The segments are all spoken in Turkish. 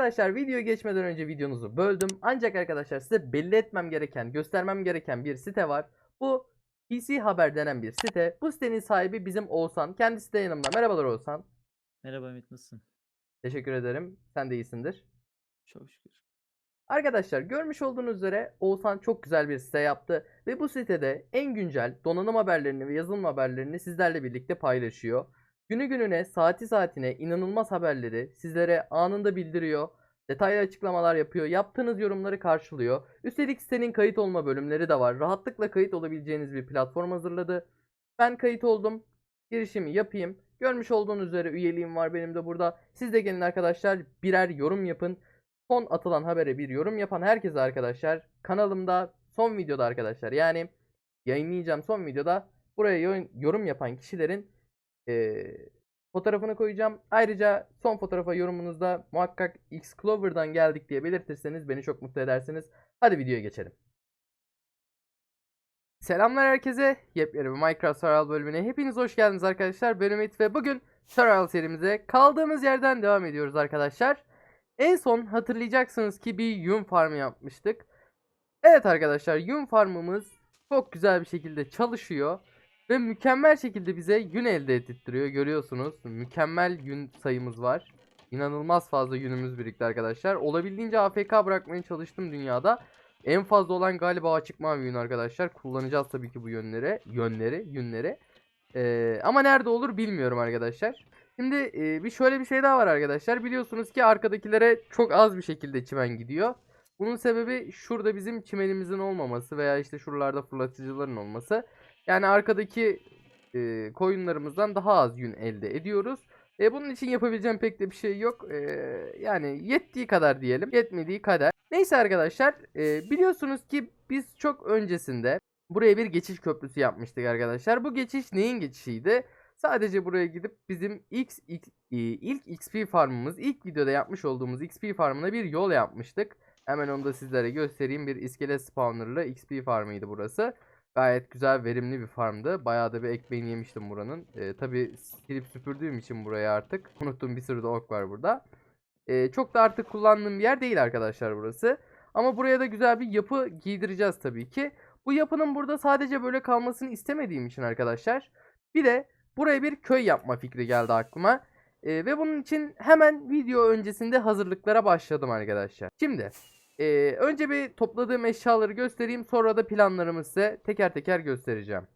Arkadaşlar videoya geçmeden önce videonuzu böldüm. Ancak arkadaşlar size belli etmem gereken, göstermem gereken bir site var. Bu PC Haber denen bir site. Bu sitenin sahibi bizim Oğuzhan. Kendisi de yanımda. Merhabalar Oğuzhan. Merhaba Ümit nasılsın? Teşekkür ederim. Sen de iyisindir. Çok şükür. Arkadaşlar görmüş olduğunuz üzere Oğuzhan çok güzel bir site yaptı ve bu sitede en güncel donanım haberlerini ve yazılım haberlerini sizlerle birlikte paylaşıyor. Günü gününe, saati saatine inanılmaz haberleri sizlere anında bildiriyor. Detaylı açıklamalar yapıyor. Yaptığınız yorumları karşılıyor. Üstelik sitenin kayıt olma bölümleri de var. Rahatlıkla kayıt olabileceğiniz bir platform hazırladı. Ben kayıt oldum. Girişimi yapayım. Görmüş olduğunuz üzere üyeliğim var benim de burada. Siz de gelin arkadaşlar birer yorum yapın. Son atılan habere bir yorum yapan herkese arkadaşlar kanalımda son videoda arkadaşlar yani yayınlayacağım son videoda buraya yo- yorum yapan kişilerin eee, fotoğrafını koyacağım. Ayrıca son fotoğrafa yorumunuzda muhakkak X Clover'dan geldik diye belirtirseniz beni çok mutlu edersiniz. Hadi videoya geçelim. Selamlar herkese. Yepyeni bir Minecraft Survival bölümüne hepiniz hoş geldiniz arkadaşlar. Ben Ümit ve bugün Survival serimize kaldığımız yerden devam ediyoruz arkadaşlar. En son hatırlayacaksınız ki bir yün farmı yapmıştık. Evet arkadaşlar yün farmımız çok güzel bir şekilde çalışıyor. Ve mükemmel şekilde bize yün elde ettiriyor. Görüyorsunuz mükemmel yün sayımız var. İnanılmaz fazla yünümüz birikti arkadaşlar. Olabildiğince AFK bırakmaya çalıştım dünyada. En fazla olan galiba açık mavi yün arkadaşlar. Kullanacağız tabii ki bu yönleri. Yönleri, yünleri. Ee, ama nerede olur bilmiyorum arkadaşlar. Şimdi e, bir şöyle bir şey daha var arkadaşlar. Biliyorsunuz ki arkadakilere çok az bir şekilde çimen gidiyor. Bunun sebebi şurada bizim çimenimizin olmaması veya işte şuralarda fırlatıcıların olması. Yani arkadaki e, koyunlarımızdan daha az yün elde ediyoruz. E, bunun için yapabileceğim pek de bir şey yok. E, yani yettiği kadar diyelim. Yetmediği kadar. Neyse arkadaşlar e, biliyorsunuz ki biz çok öncesinde buraya bir geçiş köprüsü yapmıştık arkadaşlar. Bu geçiş neyin geçişiydi? Sadece buraya gidip bizim ilk, e, ilk XP farmımız, ilk videoda yapmış olduğumuz XP farmına bir yol yapmıştık. Hemen onu da sizlere göstereyim. Bir iskelet spawnerlı XP farmıydı burası. Gayet güzel, verimli bir farmdı. Bayağı da bir ekmeğini yemiştim buranın. E, Tabi silip süpürdüğüm için buraya artık. Unuttuğum bir sürü de ok var burada. E, çok da artık kullandığım bir yer değil arkadaşlar burası. Ama buraya da güzel bir yapı giydireceğiz tabii ki. Bu yapının burada sadece böyle kalmasını istemediğim için arkadaşlar. Bir de buraya bir köy yapma fikri geldi aklıma. Ee, ve bunun için hemen video öncesinde hazırlıklara başladım arkadaşlar. Şimdi ee, önce bir topladığım eşyaları göstereyim. Sonra da planlarımı size teker teker göstereceğim.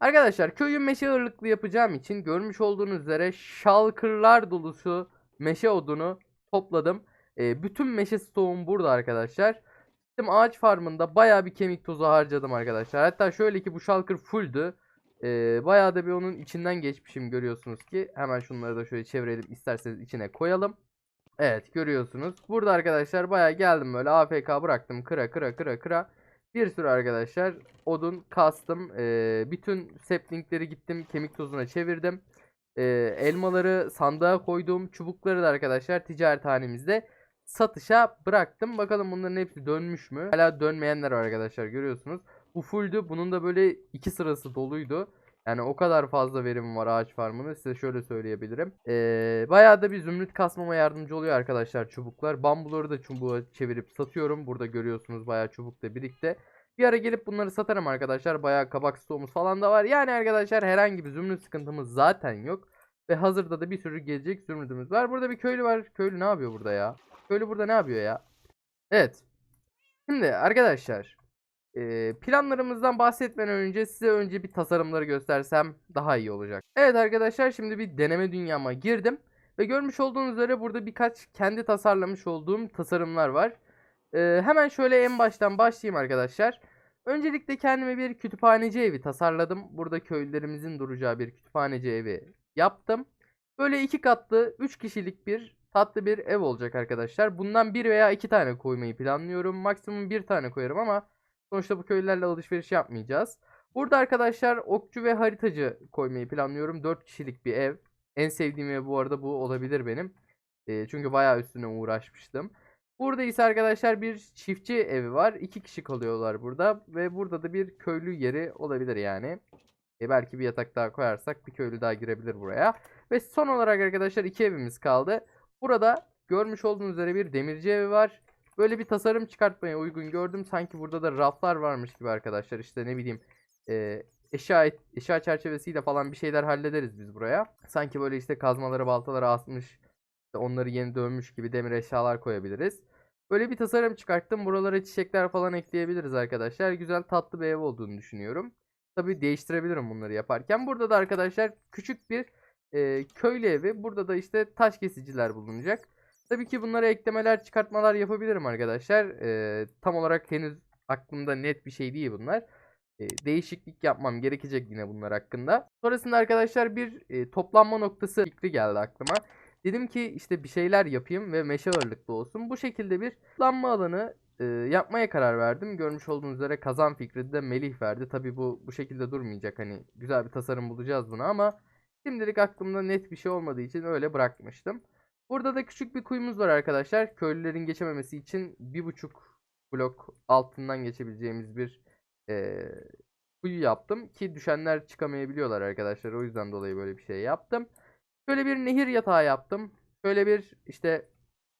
Arkadaşlar köyü meşe ağırlıklı yapacağım için görmüş olduğunuz üzere şalkırlar dolusu meşe odunu topladım. Ee, bütün meşe stoğum burada arkadaşlar. Gittim ağaç farmında bayağı bir kemik tozu harcadım arkadaşlar. Hatta şöyle ki bu şalkır fulldü. Ee, bayağı da bir onun içinden geçmişim görüyorsunuz ki. Hemen şunları da şöyle çevirelim isterseniz içine koyalım. Evet görüyorsunuz. Burada arkadaşlar bayağı geldim böyle AFK bıraktım kıra kıra kıra kıra. Bir sürü arkadaşlar odun kastım. Ee, bütün saplingleri gittim kemik tozuna çevirdim. Ee, elmaları sandığa koydum. Çubukları da arkadaşlar ticarethanemizde satışa bıraktım. Bakalım bunların hepsi dönmüş mü? Hala dönmeyenler var arkadaşlar görüyorsunuz. Bu fulldü. Bunun da böyle iki sırası doluydu. Yani o kadar fazla verim var ağaç farmının size şöyle söyleyebilirim. Ee, bayağı da bir zümrüt kasmama yardımcı oluyor arkadaşlar çubuklar. Bambuları da çubuğa çevirip satıyorum. Burada görüyorsunuz bayağı çubuk da birlikte. Bir ara gelip bunları satarım arkadaşlar. Bayağı kabak stoğumuz falan da var. Yani arkadaşlar herhangi bir zümrüt sıkıntımız zaten yok. Ve hazırda da bir sürü gelecek zümrütümüz var. Burada bir köylü var. Köylü ne yapıyor burada ya? Köylü burada ne yapıyor ya? Evet. Şimdi arkadaşlar ee, planlarımızdan bahsetmeden önce size önce bir tasarımları göstersem daha iyi olacak. Evet arkadaşlar şimdi bir deneme dünyama girdim. Ve görmüş olduğunuz üzere burada birkaç kendi tasarlamış olduğum tasarımlar var. Ee, hemen şöyle en baştan başlayayım arkadaşlar. Öncelikle kendime bir kütüphaneci evi tasarladım. Burada köylülerimizin duracağı bir kütüphaneci evi yaptım. Böyle iki katlı, üç kişilik bir tatlı bir ev olacak arkadaşlar. Bundan bir veya iki tane koymayı planlıyorum. Maksimum bir tane koyarım ama sonuçta bu köylülerle alışveriş yapmayacağız. Burada arkadaşlar okçu ve haritacı koymayı planlıyorum. 4 kişilik bir ev. En sevdiğim ev bu arada bu olabilir benim. E, çünkü bayağı üstüne uğraşmıştım. Burada ise arkadaşlar bir çiftçi evi var. 2 kişi kalıyorlar burada. Ve burada da bir köylü yeri olabilir yani. E, belki bir yatak daha koyarsak bir köylü daha girebilir buraya. Ve son olarak arkadaşlar iki evimiz kaldı. Burada görmüş olduğunuz üzere bir demirci evi var. Böyle bir tasarım çıkartmaya uygun gördüm. Sanki burada da raflar varmış gibi arkadaşlar. İşte ne bileyim e, eşya eşya çerçevesiyle falan bir şeyler hallederiz biz buraya. Sanki böyle işte kazmaları baltaları asmış işte onları yeni dövmüş gibi demir eşyalar koyabiliriz. Böyle bir tasarım çıkarttım. Buralara çiçekler falan ekleyebiliriz arkadaşlar. Güzel tatlı bir ev olduğunu düşünüyorum. Tabii değiştirebilirim bunları yaparken. Burada da arkadaşlar küçük bir e, köylü evi. Burada da işte taş kesiciler bulunacak. Tabii ki bunlara eklemeler, çıkartmalar yapabilirim arkadaşlar. E, tam olarak henüz aklımda net bir şey değil bunlar. E, değişiklik yapmam gerekecek yine bunlar hakkında. Sonrasında arkadaşlar bir e, toplanma noktası fikri geldi aklıma. Dedim ki işte bir şeyler yapayım ve meşe ağırlıklı olsun. Bu şekilde bir toplanma alanı e, yapmaya karar verdim. Görmüş olduğunuz üzere kazan fikri de Melih verdi. Tabii bu bu şekilde durmayacak. Hani güzel bir tasarım bulacağız buna ama şimdilik aklımda net bir şey olmadığı için öyle bırakmıştım. Burada da küçük bir kuyumuz var arkadaşlar. Köylülerin geçememesi için bir buçuk blok altından geçebileceğimiz bir e, kuyu yaptım ki düşenler çıkamayabiliyorlar arkadaşlar. O yüzden dolayı böyle bir şey yaptım. Şöyle bir nehir yatağı yaptım. Şöyle bir işte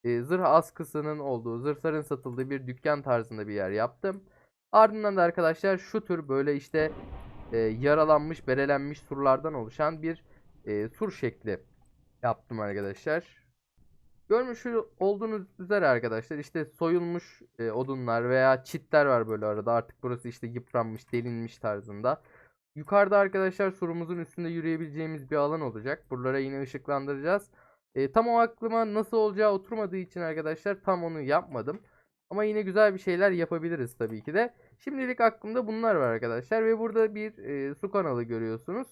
e, zırh askısının olduğu, zırhların satıldığı bir dükkan tarzında bir yer yaptım. Ardından da arkadaşlar şu tür böyle işte e, yaralanmış, berelenmiş surlardan oluşan bir e, sur şekli yaptım arkadaşlar. Görmüş olduğunuz üzere arkadaşlar işte soyulmuş e, odunlar veya çitler var böyle arada. Artık burası işte yıpranmış, delinmiş tarzında. Yukarıda arkadaşlar surumuzun üstünde yürüyebileceğimiz bir alan olacak. Buralara yine ışıklandıracağız. E, tam o aklıma nasıl olacağı oturmadığı için arkadaşlar tam onu yapmadım. Ama yine güzel bir şeyler yapabiliriz tabii ki de. Şimdilik aklımda bunlar var arkadaşlar. Ve burada bir e, su kanalı görüyorsunuz.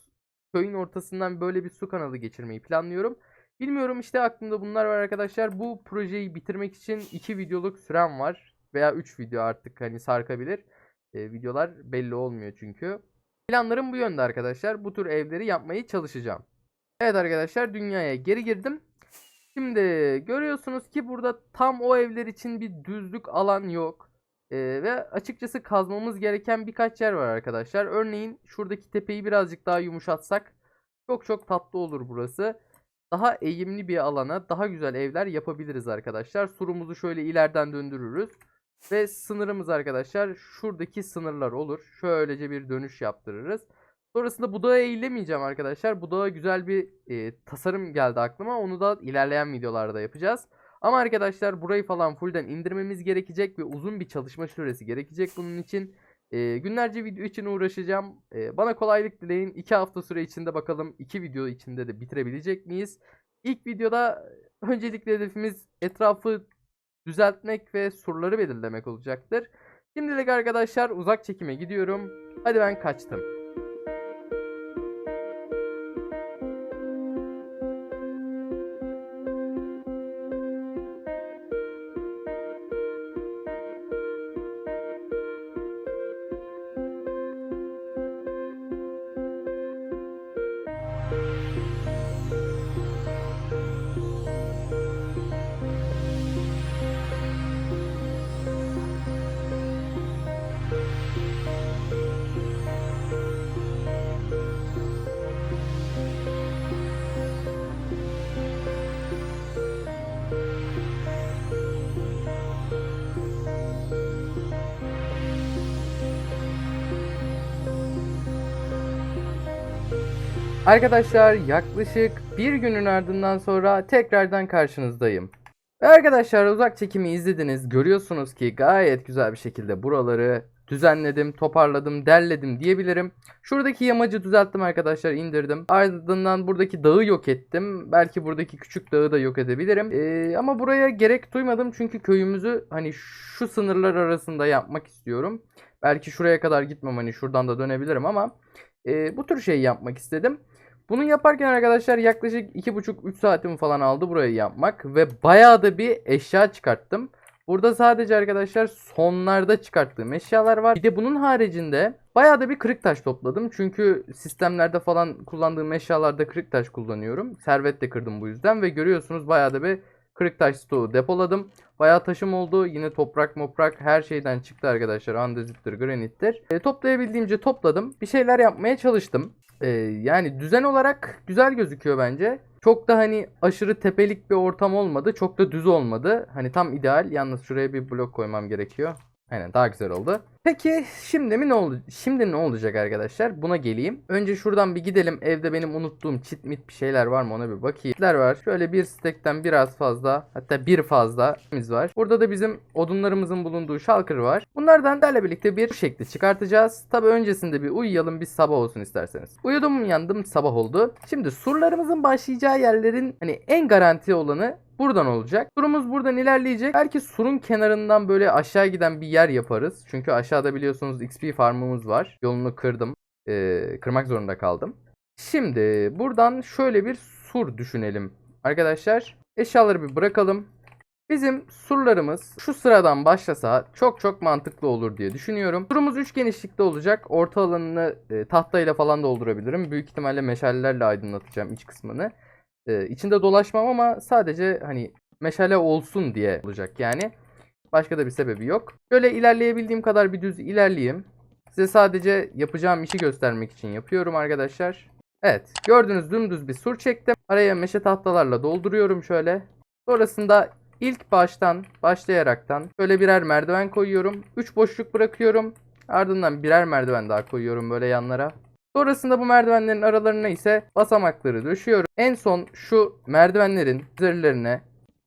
Köyün ortasından böyle bir su kanalı geçirmeyi planlıyorum. Bilmiyorum işte aklımda bunlar var arkadaşlar. Bu projeyi bitirmek için 2 videoluk sürem var. Veya 3 video artık hani sarkabilir. E, videolar belli olmuyor çünkü. Planlarım bu yönde arkadaşlar. Bu tür evleri yapmayı çalışacağım. Evet arkadaşlar dünyaya geri girdim. Şimdi görüyorsunuz ki burada tam o evler için bir düzlük alan yok. Ee, ve açıkçası kazmamız gereken birkaç yer var arkadaşlar. Örneğin şuradaki tepeyi birazcık daha yumuşatsak çok çok tatlı olur burası. Daha eğimli bir alana daha güzel evler yapabiliriz arkadaşlar. Surumuzu şöyle ileriden döndürürüz. Ve sınırımız arkadaşlar şuradaki sınırlar olur. Şöylece bir dönüş yaptırırız. Sonrasında bu dağa eğilemeyeceğim arkadaşlar. Bu dağa güzel bir e, tasarım geldi aklıma. Onu da ilerleyen videolarda yapacağız. Ama arkadaşlar burayı falan fullden indirmemiz gerekecek ve uzun bir çalışma süresi gerekecek bunun için. E, günlerce video için uğraşacağım. E, bana kolaylık dileyin. 2 hafta süre içinde bakalım 2 video içinde de bitirebilecek miyiz? İlk videoda öncelikle hedefimiz etrafı düzeltmek ve surları belirlemek olacaktır. Şimdilik arkadaşlar uzak çekime gidiyorum. Hadi ben kaçtım. Arkadaşlar yaklaşık bir günün ardından sonra tekrardan karşınızdayım. Arkadaşlar uzak çekimi izlediniz. Görüyorsunuz ki gayet güzel bir şekilde buraları düzenledim, toparladım, derledim diyebilirim. Şuradaki yamacı düzelttim arkadaşlar, indirdim. Ardından buradaki dağı yok ettim. Belki buradaki küçük dağı da yok edebilirim. Ee, ama buraya gerek duymadım çünkü köyümüzü hani şu sınırlar arasında yapmak istiyorum. Belki şuraya kadar gitmem hani şuradan da dönebilirim ama e, bu tür şey yapmak istedim. Bunu yaparken arkadaşlar yaklaşık 2,5-3 saatimi falan aldı burayı yapmak. Ve bayağı da bir eşya çıkarttım. Burada sadece arkadaşlar sonlarda çıkarttığım eşyalar var. Bir de bunun haricinde bayağı da bir kırık taş topladım. Çünkü sistemlerde falan kullandığım eşyalarda kırık taş kullanıyorum. Servet de kırdım bu yüzden ve görüyorsunuz bayağı da bir kırık taş stoğu depoladım. Bayağı taşım oldu. Yine toprak moprak her şeyden çıktı arkadaşlar. Andezittir, granittir. E, toplayabildiğimce topladım. Bir şeyler yapmaya çalıştım. E, yani düzen olarak güzel gözüküyor bence. Çok da hani aşırı tepelik bir ortam olmadı. Çok da düz olmadı. Hani tam ideal. Yalnız şuraya bir blok koymam gerekiyor. Aynen daha güzel oldu. Peki şimdi mi ne oldu? Şimdi ne olacak arkadaşlar? Buna geleyim. Önce şuradan bir gidelim. Evde benim unuttuğum çit mit bir şeyler var mı ona bir bakayım. Çitler var. Şöyle bir stekten biraz fazla hatta bir fazla biz var. Burada da bizim odunlarımızın bulunduğu şalkır var. Bunlardan sizlerle birlikte bir şekli çıkartacağız. Tabi öncesinde bir uyuyalım bir sabah olsun isterseniz. Uyudum yandım sabah oldu. Şimdi surlarımızın başlayacağı yerlerin hani en garanti olanı buradan olacak. Surumuz buradan ilerleyecek. Belki surun kenarından böyle aşağı giden bir yer yaparız. Çünkü aşağıda biliyorsunuz XP farmımız var. Yolunu kırdım. Ee, kırmak zorunda kaldım. Şimdi buradan şöyle bir sur düşünelim. Arkadaşlar eşyaları bir bırakalım. Bizim surlarımız şu sıradan başlasa çok çok mantıklı olur diye düşünüyorum. Surumuz 3 genişlikte olacak. Orta alanını e, tahtayla falan doldurabilirim. Büyük ihtimalle meşalelerle aydınlatacağım iç kısmını. E, içinde dolaşmam ama sadece hani meşale olsun diye olacak yani. Başka da bir sebebi yok. Böyle ilerleyebildiğim kadar bir düz ilerleyeyim. Size sadece yapacağım işi göstermek için yapıyorum arkadaşlar. Evet gördüğünüz dümdüz bir sur çektim. Araya meşe tahtalarla dolduruyorum şöyle. Sonrasında ilk baştan başlayaraktan böyle birer merdiven koyuyorum. 3 boşluk bırakıyorum. Ardından birer merdiven daha koyuyorum böyle yanlara. Sonrasında bu merdivenlerin aralarına ise basamakları döşüyorum. En son şu merdivenlerin üzerlerine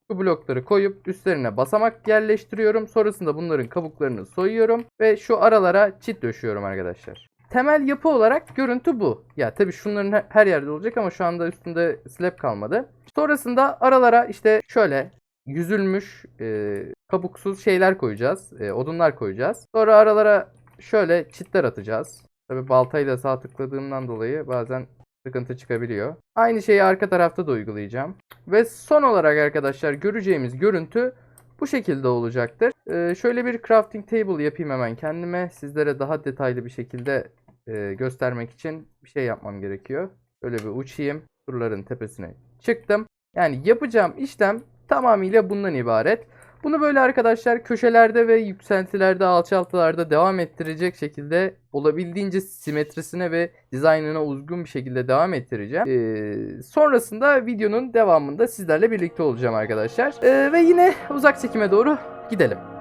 bu blokları koyup üstlerine basamak yerleştiriyorum. Sonrasında bunların kabuklarını soyuyorum ve şu aralara çit döşüyorum arkadaşlar. Temel yapı olarak görüntü bu. Ya tabii şunların he- her yerde olacak ama şu anda üstünde slab kalmadı. Sonrasında aralara işte şöyle yüzülmüş e, kabuksuz şeyler koyacağız. e, odunlar koyacağız. Sonra aralara şöyle çitler atacağız. Tabii baltayla sağ tıkladığımdan dolayı bazen sıkıntı çıkabiliyor. Aynı şeyi arka tarafta da uygulayacağım. Ve son olarak arkadaşlar göreceğimiz görüntü bu şekilde olacaktır. Ee, şöyle bir crafting table yapayım hemen kendime. Sizlere daha detaylı bir şekilde e, göstermek için bir şey yapmam gerekiyor. Böyle bir uçayım. Surların tepesine çıktım. Yani yapacağım işlem tamamıyla bundan ibaret. Bunu böyle arkadaşlar köşelerde ve yükseltilerde, alçaltılarda devam ettirecek şekilde olabildiğince simetrisine ve dizaynına uygun bir şekilde devam ettireceğim. Ee, sonrasında videonun devamında sizlerle birlikte olacağım arkadaşlar. Ee, ve yine uzak çekime doğru gidelim.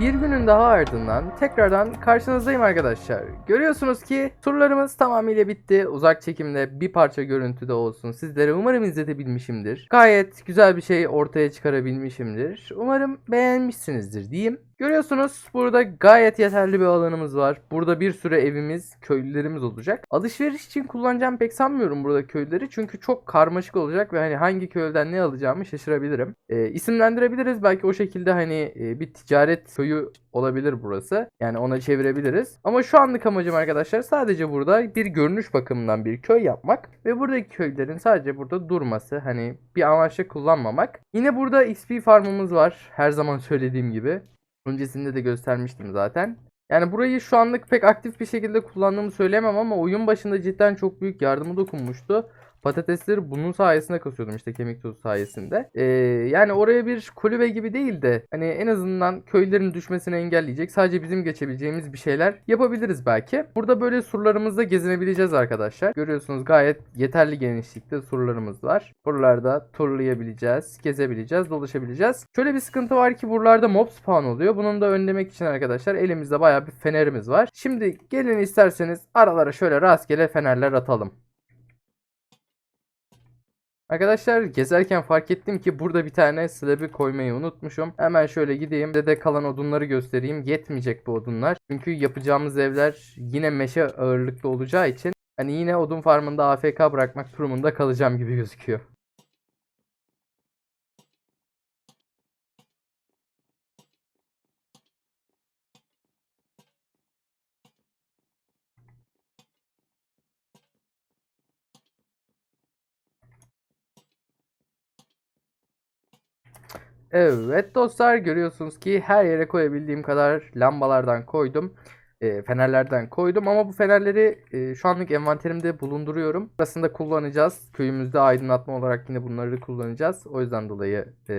Bir günün daha ardından tekrardan karşınızdayım arkadaşlar. Görüyorsunuz ki turlarımız tamamıyla bitti. Uzak çekimde bir parça görüntüde olsun. Sizlere umarım izletebilmişimdir. Gayet güzel bir şey ortaya çıkarabilmişimdir. Umarım beğenmişsinizdir diyeyim. Görüyorsunuz burada gayet yeterli bir alanımız var. Burada bir sürü evimiz, köylülerimiz olacak. Alışveriş için kullanacağım pek sanmıyorum burada köyleri. Çünkü çok karmaşık olacak ve hani hangi köyden ne alacağımı şaşırabilirim. Ee, isimlendirebiliriz belki o şekilde hani e, bir ticaret köyü olabilir burası. Yani ona çevirebiliriz. Ama şu anlık amacım arkadaşlar sadece burada bir görünüş bakımından bir köy yapmak ve buradaki köylerin sadece burada durması. Hani bir amaçla kullanmamak. Yine burada XP farmımız var. Her zaman söylediğim gibi. Öncesinde de göstermiştim zaten. Yani burayı şu anlık pek aktif bir şekilde kullandığımı söyleyemem ama oyun başında cidden çok büyük yardımı dokunmuştu. Patatesleri bunun sayesinde kasıyordum işte kemik tozu sayesinde. Ee, yani oraya bir kulübe gibi değil de hani en azından köylerin düşmesini engelleyecek sadece bizim geçebileceğimiz bir şeyler yapabiliriz belki. Burada böyle surlarımızda gezinebileceğiz arkadaşlar. Görüyorsunuz gayet yeterli genişlikte surlarımız var. Buralarda turlayabileceğiz, gezebileceğiz, dolaşabileceğiz. Şöyle bir sıkıntı var ki buralarda mob spawn oluyor. Bunun da önlemek için arkadaşlar elimizde bayağı bir fenerimiz var. Şimdi gelin isterseniz aralara şöyle rastgele fenerler atalım. Arkadaşlar gezerken fark ettim ki burada bir tane slab'i koymayı unutmuşum. Hemen şöyle gideyim. Size de kalan odunları göstereyim. Yetmeyecek bu odunlar. Çünkü yapacağımız evler yine meşe ağırlıklı olacağı için hani yine odun farmında AFK bırakmak durumunda kalacağım gibi gözüküyor. Evet dostlar görüyorsunuz ki her yere koyabildiğim kadar lambalardan koydum. e, fenerlerden koydum ama bu fenerleri e, şu anlık envanterimde bulunduruyorum. Arasında kullanacağız. Köyümüzde aydınlatma olarak yine bunları kullanacağız. O yüzden dolayı e,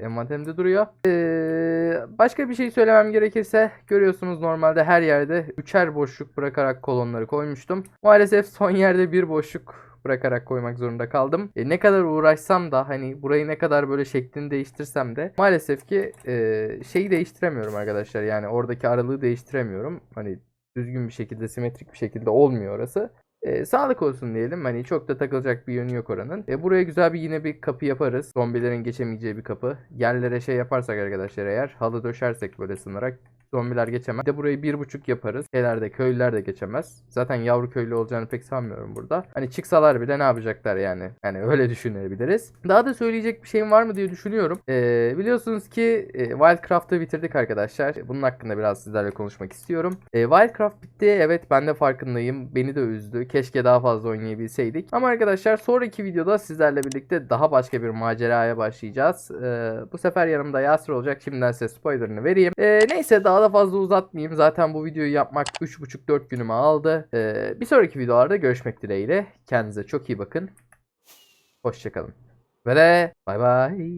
envanterimde duruyor. E, başka bir şey söylemem gerekirse görüyorsunuz normalde her yerde üçer boşluk bırakarak kolonları koymuştum. Maalesef son yerde bir boşluk bırakarak koymak zorunda kaldım. E, ne kadar uğraşsam da hani burayı ne kadar böyle şeklini değiştirsem de maalesef ki e, şeyi değiştiremiyorum arkadaşlar. Yani oradaki aralığı değiştiremiyorum. Hani düzgün bir şekilde simetrik bir şekilde olmuyor orası. E, sağlık olsun diyelim. Hani çok da takılacak bir yönü yok oranın. E, buraya güzel bir yine bir kapı yaparız. Zombilerin geçemeyeceği bir kapı. Yerlere şey yaparsak arkadaşlar eğer halı döşersek böyle sınarak zombiler geçemez. Bir de burayı bir buçuk yaparız. Şeyler de köylüler de geçemez. Zaten yavru köylü olacağını pek sanmıyorum burada. Hani çıksalar bile ne yapacaklar yani. Yani öyle düşünebiliriz. Daha da söyleyecek bir şeyim var mı diye düşünüyorum. Ee, biliyorsunuz ki e, Wildcraft'ı bitirdik arkadaşlar. Bunun hakkında biraz sizlerle konuşmak istiyorum. E, Wildcraft bitti. Evet ben de farkındayım. Beni de üzdü. Keşke daha fazla oynayabilseydik. Ama arkadaşlar sonraki videoda sizlerle birlikte daha başka bir maceraya başlayacağız. Ee, bu sefer yanımda Yasir olacak. Şimdiden size spoilerını vereyim. Ee, neyse daha da fazla uzatmayayım. Zaten bu videoyu yapmak 3,5-4 günümü aldı. Ee, bir sonraki videolarda görüşmek dileğiyle. Kendinize çok iyi bakın. Hoşçakalın. Ve bay bay.